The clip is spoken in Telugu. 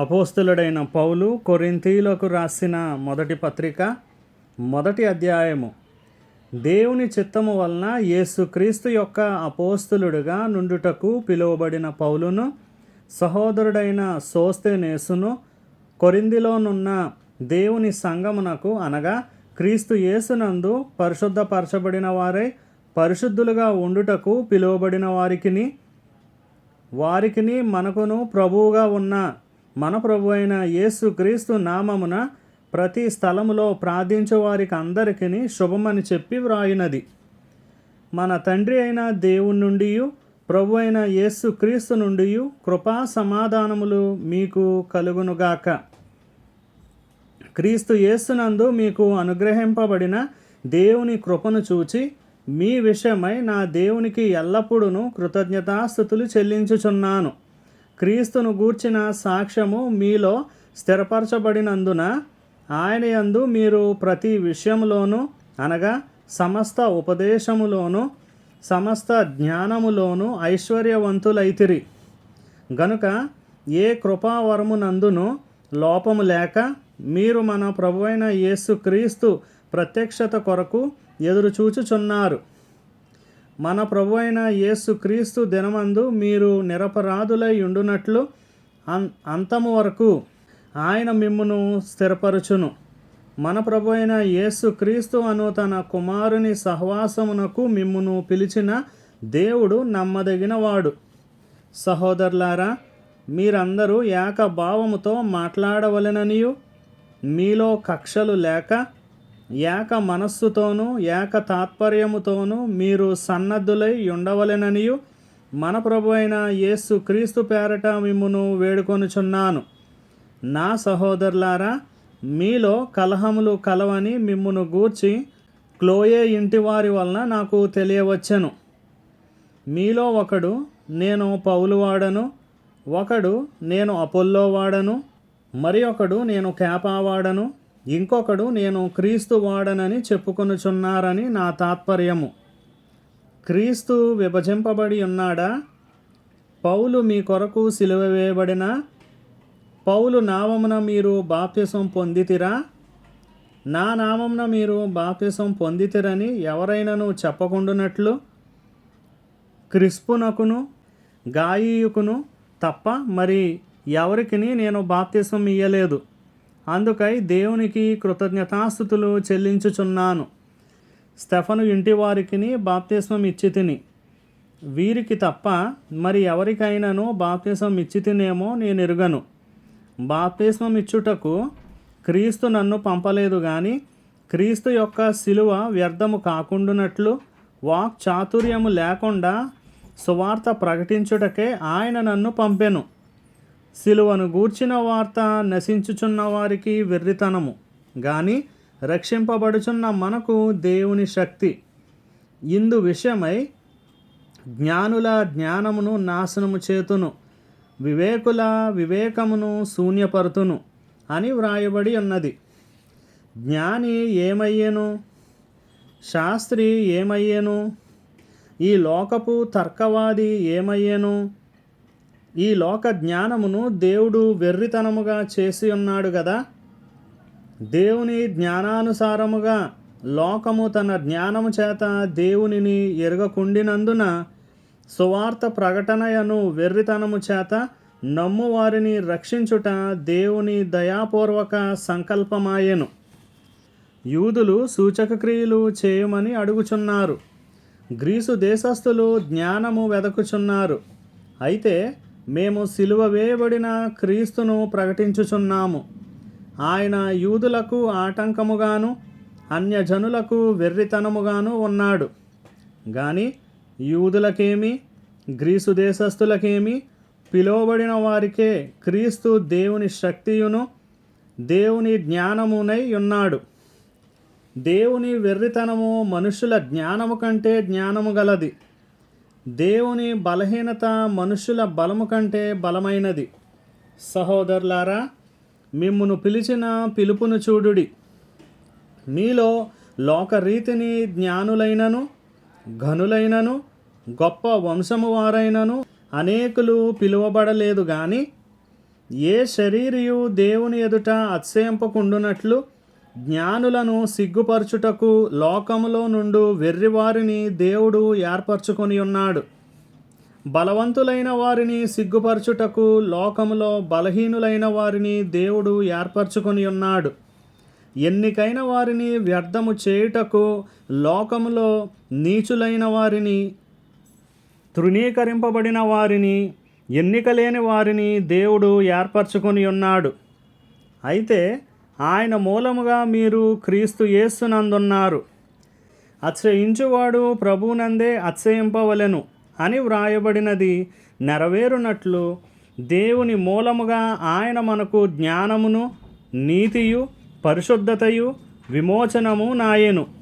అపోస్తులుడైన పౌలు కొరింథీలకు రాసిన మొదటి పత్రిక మొదటి అధ్యాయము. దేవుని చిత్తము వలన యేసుక్రీస్తు యొక్క అపోస్తులుడుగా నుండుటకు పిలువబడిన పౌలును సహోదరుడైన సోస్తేనేసును కొరిందిలోనున్న దేవుని సంగమునకు అనగా క్రీస్తు యేసునందు పరిశుద్ధపరచబడిన వారై పరిశుద్ధులుగా ఉండుటకు పిలువబడిన వారికిని వారికిని మనకును ప్రభువుగా ఉన్న మన ప్రభు అయిన యేసు క్రీస్తు నామమున ప్రతి స్థలములో ప్రార్థించు వారికి అందరికీ శుభమని చెప్పి వ్రాయినది. మన తండ్రి అయిన దేవుని నుండి ప్రభు అయిన యేసు క్రీస్తు నుండి కృపా సమాధానములు మీకు కలుగునుగాక. క్రీస్తు యేసునందు మీకు అనుగ్రహింపబడిన దేవుని కృపను చూచి మీ విషయమై నా దేవునికి ఎల్లప్పుడూ కృతజ్ఞతాస్థుతులు చెల్లించుచున్నాను. క్రీస్తును గూర్చిన సాక్ష్యము మీలో స్థిరపరచబడినందున ఆయన యందు మీరు ప్రతి విషయంలోనూ అనగా సమస్త ఉపదేశములోను సమస్త జ్ఞానములోను ఐశ్వర్యవంతులైతిరి. గనుక ఏ కృపావరమునందును లోపము లేక మీరు మన ప్రభువైన యేసు క్రీస్తు ప్రత్యక్షత కొరకు ఎదురు చూచుచున్నారు మన ప్రభు అయిన యేసు క్రీస్తు దినమందు మీరు నిరపరాధులై ఉండునట్లు అన్ అంతము వరకు ఆయన మిమ్మును స్థిరపరచును. మన ప్రభు అయిన యేసు క్రీస్తు అను తన కుమారుని సహవాసమునకు మిమ్మును పిలిచిన దేవుడు నమ్మదగినవాడు. సహోదరులారా మీరందరూ ఏక భావముతో మాట్లాడవలెననియు. మీలో కక్షలు లేక ఏక మనస్సుతోనూ ఏక తాత్పర్యముతోనూ మీరు సన్నద్ధులై ఉండవలెననియు. మన ప్రభు అయిన యేసు క్రీస్తు పేరట మిమ్మును వేడుకొనుచున్నాను. నా సహోదరులారా మీలో కలహములు కలవని మిమ్మును గూర్చి క్లోయే ఇంటి వారి వలన నాకు తెలియవచ్చెను. మీలో ఒకడు నేను పౌలు వాడను ఒకడు నేను అపోల్లో వాడను మరి ఒకడు నేను క్యాపా వాడను. ఇంకొకడు నేను క్రీస్తు వాడనని చెప్పుకొనుచున్నారని నా తాత్పర్యము. క్రీస్తు విభజింపబడి ఉన్నాడా? పౌలు మీ కొరకు సిలువ వేయబడిన? పౌలు నామమున మీరు బాప్తిసం పొందితిరా? నా నామమున మీరు బాప్తిసం పొందితిరని ఎవరైనాను చెప్పకుండునట్లు? క్రిస్పునకును గాయీయుకును తప్ప మరి ఎవరికిని నేను బాప్తిసం ఇయ్యలేదు. అందుకై దేవునికి కృతజ్ఞతాస్థుతులు చెల్లించుచున్నాను. స్టెఫను ఇంటి వారికిని బాప్తిస్మం ఇచ్చి తిని వీరికి తప్ప మరి ఎవరికైనాను బాప్తిసం ఇచ్చి తినేమో నేను ఎరుగను బాప్తిస్మం ఇచ్చుటకు క్రీస్తు నన్ను పంపలేదు కానీ క్రీస్తు యొక్క శిలువ వ్యర్థము కాకుండునట్లు వాక్ చాతుర్యము లేకుండా సువార్త ప్రకటించుటకే ఆయన నన్ను పంపెను. సిలువను గూర్చిన వార్త నశించుచున్న వారికి వెర్రితనము. కానీ రక్షింపబడుచున్న మనకు దేవుని శక్తి. ఇందు విషయమై జ్ఞానుల జ్ఞానమును నాశనము చేతును. వివేకుల వివేకమును శూన్యపరుతును అని వ్రాయబడి ఉన్నది. జ్ఞాని ఏమయ్యేను? శాస్త్రి ఏమయ్యేను? ఈ లోకపు తర్కవాది ఏమయ్యేను? ఈ లోక జ్ఞానమును దేవుడు వెర్రితనముగా చేసి ఉన్నాడు కదా దేవుని జ్ఞానానుసారముగా లోకము తన జ్ఞానము చేత దేవునిని ఎరగకుండినందున సువార్త ప్రకటనయను వెర్రితనము చేత నమ్ము వారిని రక్షించుట దేవుని దయాపూర్వక సంకల్పమాయెను. యూదులు సూచక క్రియలు చేయమని అడుగుచున్నారు. గ్రీసు దేశస్థులు జ్ఞానము వెదకుచున్నారు. అయితే మేము సిలువ వేయబడిన క్రీస్తును ప్రకటించుచున్నాము. ఆయన యూదులకు ఆటంకముగాను అన్యజనులకు వెర్రితనముగాను ఉన్నాడు. కానీ యూదులకేమి గ్రీసు దేశస్థులకేమి పిలువబడిన వారికే క్రీస్తు దేవుని శక్తియును దేవుని జ్ఞానమునై ఉన్నాడు. దేవుని వెర్రితనము మనుషుల జ్ఞానము కంటే జ్ఞానము గలది. దేవుని బలహీనత మనుషుల బలము కంటే బలమైనది. సహోదరులారా మిమ్మును పిలిచిన పిలుపును చూడుడి. మీలో లోకరీతిని జ్ఞానులైనను ఘనులైనను గొప్ప వంశము వారైనను అనేకులు పిలువబడలేదు గాని ఏ శరీరియు దేవుని ఎదుట అతిశయింపకుండునట్లు జ్ఞానులను సిగ్గుపరచుటకు లోకములో నుండు వెర్రివారిని దేవుడు ఏర్పరచుకొని ఉన్నాడు. బలవంతులైన వారిని సిగ్గుపరచుటకు లోకములో బలహీనులైన వారిని దేవుడు ఏర్పరచుకొని ఉన్నాడు. ఎన్నికైన వారిని వ్యర్థము చేయుటకు లోకములో నీచులైన వారిని తృణీకరింపబడిన వారిని ఎన్నిక లేని వారిని దేవుడు ఏర్పరచుకొని ఉన్నాడు. అయితే ఆయన మూలముగా మీరు క్రీస్తు యేసునందున్నారు. అత్సయించువాడు ప్రభువునందే అత్సయింపవలెను అని వ్రాయబడినది నెరవేరునట్లు దేవుని మూలముగా ఆయన మనకు జ్ఞానమును నీతియు పరిశుద్ధతయు విమోచనము నాయెను.